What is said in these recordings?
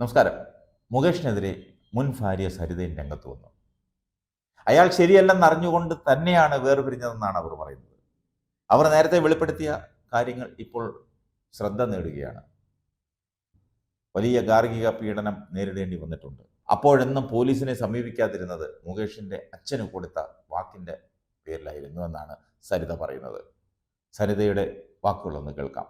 നമസ്കാരം. മുകേഷിനെതിരെ മുൻ ഭാര്യ സരിതയും രംഗത്ത് വന്നു. അയാൾ ശരിയല്ലെന്ന് അറിഞ്ഞുകൊണ്ട് തന്നെയാണ് വേർപിരിഞ്ഞതെന്നാണ് അവർ പറയുന്നത്. അവർ നേരത്തെ വെളിപ്പെടുത്തിയ കാര്യങ്ങൾ ഇപ്പോൾ ശ്രദ്ധ നേടുകയാണ്. വലിയ ഗാർഹിക പീഡനം നേരിടേണ്ടി വന്നിട്ടുണ്ട്. അപ്പോഴെന്നും പോലീസിനെ സമീപിക്കാതിരുന്നത് മുകേഷിന്റെ അച്ഛന് കൊടുത്ത വാക്കിന്റെ പേരിലായിരുന്നു എന്നാണ് സരിത പറയുന്നത്. സരിതയുടെ വാക്കുകളൊന്ന് കേൾക്കാം.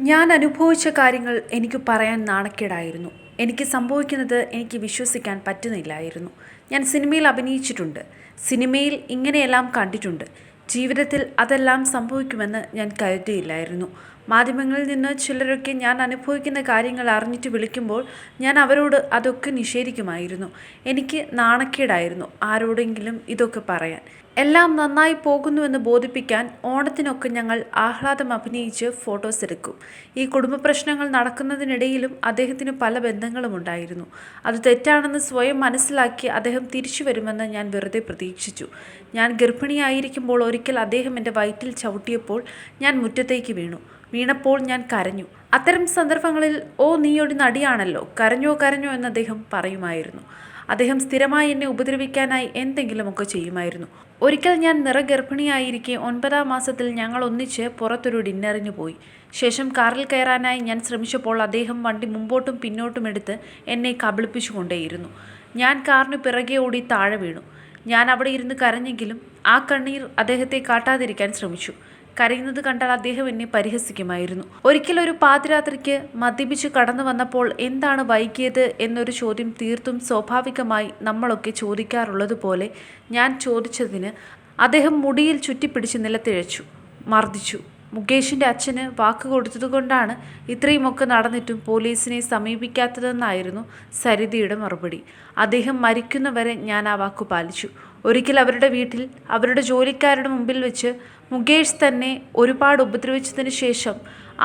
ഞാൻ അനുഭവിച്ച കാര്യങ്ങൾ എനിക്ക് പറയാൻ നാണക്കേടായിരുന്നു. എനിക്ക് സംഭവിക്കുന്നത് എനിക്ക് വിശ്വസിക്കാൻ പറ്റുന്നില്ലായിരുന്നു. ഞാൻ സിനിമയിൽ അഭിനയിച്ചിട്ടുണ്ട്. സിനിമയിൽ ഇങ്ങനെയെല്ലാം കണ്ടിട്ടുണ്ട്. ജീവിതത്തിൽ അതെല്ലാം സംഭവിക്കുമെന്ന് ഞാൻ കരുതിയില്ലായിരുന്നു. മാധ്യമങ്ങളിൽ നിന്ന് ചിലരൊക്കെ ഞാൻ അനുഭവിക്കുന്ന കാര്യങ്ങൾ അറിഞ്ഞിട്ട് വിളിക്കുമ്പോൾ ഞാൻ അവരോട് അതൊക്കെ നിഷേധിക്കുമായിരുന്നു. എനിക്ക് നാണക്കേടായിരുന്നു ആരോടെങ്കിലും ഇതൊക്കെ പറയാൻ. എല്ലാം നന്നായി പോകുന്നുവെന്ന് ബോധിപ്പിക്കാൻ ഓണത്തിനൊക്കെ ഞങ്ങൾ ആഹ്ലാദം അഭിനയിച്ച് ഫോട്ടോസ് എടുക്കും. ഈ കുടുംബ പ്രശ്നങ്ങൾ നടക്കുന്നതിനിടയിലും അദ്ദേഹത്തിന് പല ബന്ധങ്ങളും ഉണ്ടായിരുന്നു. അത് തെറ്റാണെന്ന് സ്വയം മനസ്സിലാക്കി അദ്ദേഹം തിരിച്ചു വരുമെന്ന് ഞാൻ വെറുതെ പ്രതീക്ഷിച്ചു. ഞാൻ ഗർഭിണിയായിരിക്കുമ്പോൾ ഒരിക്കൽ അദ്ദേഹം എന്റെ വയറ്റിൽ ചവിട്ടിയപ്പോൾ ഞാൻ മുറ്റത്തേക്ക് വീണു. വീണപ്പോൾ ഞാൻ കരഞ്ഞു. അത്തരം സന്ദർഭങ്ങളിൽ ഓ നീ ഒരു നടിയാണല്ലോ. കരഞ്ഞോ കരഞ്ഞോ എന്ന് അദ്ദേഹം പറയുമായിരുന്നു. അദ്ദേഹം സ്ഥിരമായി എന്നെ ഉപദ്രവിക്കാനായി എന്തെങ്കിലുമൊക്കെ ചെയ്യുമായിരുന്നു. ഒരിക്കൽ ഞാൻ നിറഗർഭിണിയായിരിക്കെ ഒൻപതാം മാസത്തിൽ ഞങ്ങൾ ഒന്നിച്ച് പുറത്തൊരു ഡിന്നറിന് പോയി. ശേഷം കാറിൽ കയറാനായി ഞാൻ ശ്രമിച്ചപ്പോൾ അദ്ദേഹം വണ്ടി മുമ്പോട്ടും പിന്നോട്ടും എടുത്ത് എന്നെ കബളിപ്പിച്ചുകൊണ്ടേയിരുന്നു. ഞാൻ കാറിന് പിറകെ ഓടി താഴെ വീണു. ഞാൻ അവിടെ ഇരുന്ന് കരഞ്ഞെങ്കിലും ആ കണ്ണീർ അദ്ദേഹത്തെ കാട്ടാതിരിക്കാൻ ശ്രമിച്ചു. കരയുന്നത് കണ്ടാൽ അദ്ദേഹം എന്നെ പരിഹസിക്കുമായിരുന്നു. ഒരിക്കൽ ഒരു പാതിരാത്രിക്ക് മദ്യപിച്ച് കടന്നു വന്നപ്പോൾ എന്താണ് വൈകിയത് എന്നൊരു ചോദ്യം തീർത്തും സ്വാഭാവികമായി നമ്മളൊക്കെ ചോദിക്കാറുള്ളതുപോലെ ഞാൻ ചോദിച്ചതിന് അദ്ദേഹം മുടിയിൽ ചുറ്റിപ്പിടിച്ച് നിലത്തിഴച്ചു മർദ്ദിച്ചു. മുകേഷിന്റെ അച്ഛന് വാക്ക് കൊടുത്തതുകൊണ്ടാണ് ഇത്രയുമൊക്കെ നടന്നിട്ടും പോലീസിനെ സമീപിക്കാത്തതെന്നായിരുന്നു സരിതയുടെ മറുപടി. അദ്ദേഹം മരിക്കുന്നവരെ ഞാൻ ആ വാക്ക് പാലിച്ചു. ഒരിക്കൽ അവരുടെ വീട്ടിൽ അവരുടെ ജോലിക്കാരുടെ മുമ്പിൽ വെച്ച് മുകേഷ് തന്നെ ഒരുപാട് ഉപദ്രവിച്ചതിന് ശേഷം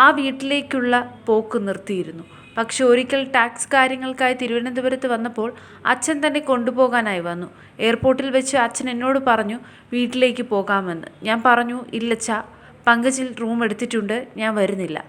ആ വീട്ടിലേക്കുള്ള പോക്ക് നിർത്തിയിരുന്നു. പക്ഷെ ഒരിക്കൽ ടാക്സ് കാര്യങ്ങൾക്കായി തിരുവനന്തപുരത്ത് വന്നപ്പോൾ അച്ഛൻ തന്നെ കൊണ്ടുപോകാനായി വന്നു. എയർപോർട്ടിൽ വെച്ച് അച്ഛൻ എന്നോട് പറഞ്ഞു വീട്ടിലേക്ക് പോകാമെന്ന്. ഞാൻ പറഞ്ഞു ഇല്ലച്ച പങ്കജിൽ റൂം എടുത്തിട്ടുണ്ട് ഞാൻ വരുന്നില്ല.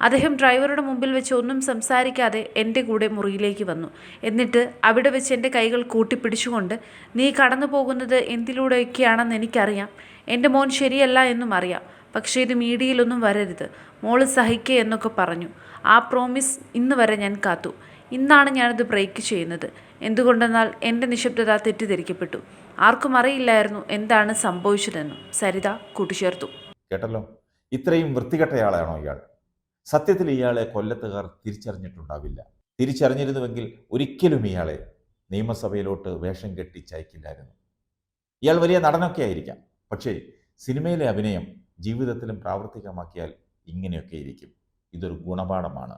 അദ്ദേഹം ഡ്രൈവറുടെ മുമ്പിൽ വെച്ച് ഒന്നും സംസാരിക്കാതെ എന്റെ കൂടെ മുറിയിലേക്ക് വന്നു. എന്നിട്ട് അവിടെ വെച്ച് എന്റെ കൈകൾ കൂട്ടിപ്പിടിച്ചുകൊണ്ട് നീ കടന്നു പോകുന്നത് എന്തിലൂടെയൊക്കെയാണെന്ന് എനിക്കറിയാം. എന്റെ മോൻ ശരിയല്ല എന്നും അറിയാം. പക്ഷേ ഇത് മീഡിയയിലൊന്നും വരരുത്. മോൾ സഹിക്കേ എന്നൊക്കെ പറഞ്ഞു. ആ പ്രോമിസ് ഇന്ന് വരെ ഞാൻ കാത്തു. ഇന്നാണ് ഞാനത് ബ്രേക്ക് ചെയ്യുന്നത്. എന്തുകൊണ്ടെന്നാൽ എന്റെ നിശബ്ദത തെറ്റിദ്ധരിക്കപ്പെട്ടു. ആർക്കും അറിയില്ലായിരുന്നു എന്താണ് സംഭവിച്ചതെന്നും. സരിത കൂട്ടിച്ചേർത്തു. കേട്ടല്ലോ? ഇത്രയും വൃത്തികെട്ടയാളാണോ ഇയാൾ? സത്യത്തിൽ ഇയാളെ കൊല്ലത്തുകാർ തിരിച്ചറിഞ്ഞിട്ടുണ്ടാവില്ല. തിരിച്ചറിഞ്ഞിരുന്നുവെങ്കിൽ ഒരിക്കലും ഇയാളെ നിയമസഭയിലോട്ട് വേഷം കെട്ടി ചയക്കില്ലായിരുന്നു. ഇയാൾ വലിയ നടനൊക്കെ ആയിരിക്കാം പക്ഷേ സിനിമയിലെ അഭിനയം ജീവിതത്തിലും പ്രാവർത്തികമാക്കിയാൽ ഇങ്ങനെയൊക്കെ ഇരിക്കും. ഇതൊരു ഗുണപാഠമാണ്.